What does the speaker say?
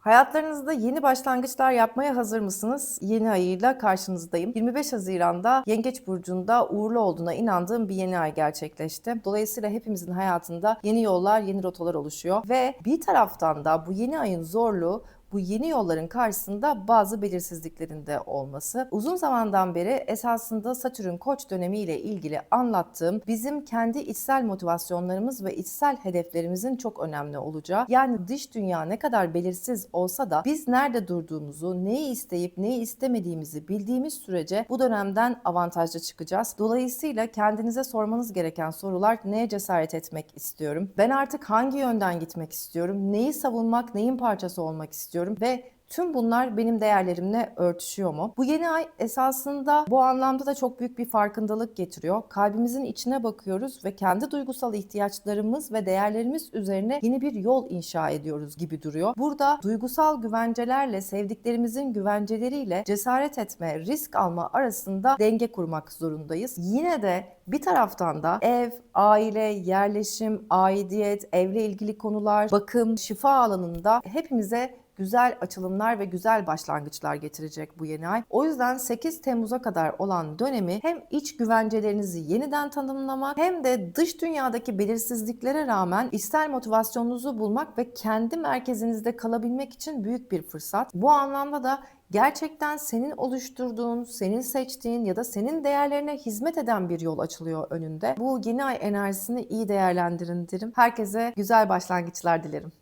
Hayatlarınızda yeni başlangıçlar yapmaya hazır mısınız? Yeni ayıyla karşınızdayım. 25 Haziran'da Yengeç Burcu'nda uğurlu olduğuna inandığım bir yeni ay gerçekleşti. Dolayısıyla hepimizin hayatında yeni yollar, yeni rotalar oluşuyor. Ve bir taraftan da bu yeni ayın zorluğu bu yeni yolların karşısında bazı belirsizliklerin de olması. Uzun zamandan beri esasında Satürn Koç dönemiyle ilgili anlattığım bizim kendi içsel motivasyonlarımız ve içsel hedeflerimizin çok önemli olacağı. Yani dış dünya ne kadar belirsiz olsa da biz nerede durduğumuzu, neyi isteyip neyi istemediğimizi bildiğimiz sürece bu dönemden avantajlı çıkacağız. Dolayısıyla kendinize sormanız gereken sorular neye cesaret etmek istiyorum? Ben artık hangi yönden gitmek istiyorum? Neyi savunmak, neyin parçası olmak istiyorum? Ve Tüm bunlar benim değerlerimle örtüşüyor mu? Bu yeni ay esasında bu anlamda da çok büyük bir farkındalık getiriyor. Kalbimizin içine bakıyoruz ve kendi duygusal ihtiyaçlarımız ve değerlerimiz üzerine yeni bir yol inşa ediyoruz gibi duruyor. Burada duygusal güvencelerle, sevdiklerimizin güvenceleriyle cesaret etme, risk alma arasında denge kurmak zorundayız. Yine de bir taraftan da ev, aile, yerleşim, aidiyet, evle ilgili konular, bakım, şifa alanında hepimize güzel açılımlar ve güzel başlangıçlar getirecek bu yeni ay. O yüzden 8 Temmuz'a kadar olan dönemi hem iç güvencelerinizi yeniden tanımlamak hem de dış dünyadaki belirsizliklere rağmen içsel motivasyonunuzu bulmak ve kendi merkezinizde kalabilmek için büyük bir fırsat. Bu anlamda da gerçekten senin oluşturduğun, senin seçtiğin ya da senin değerlerine hizmet eden bir yol açılıyor önünde. Bu yeni ay enerjisini iyi değerlendirin derim. Herkese güzel başlangıçlar dilerim.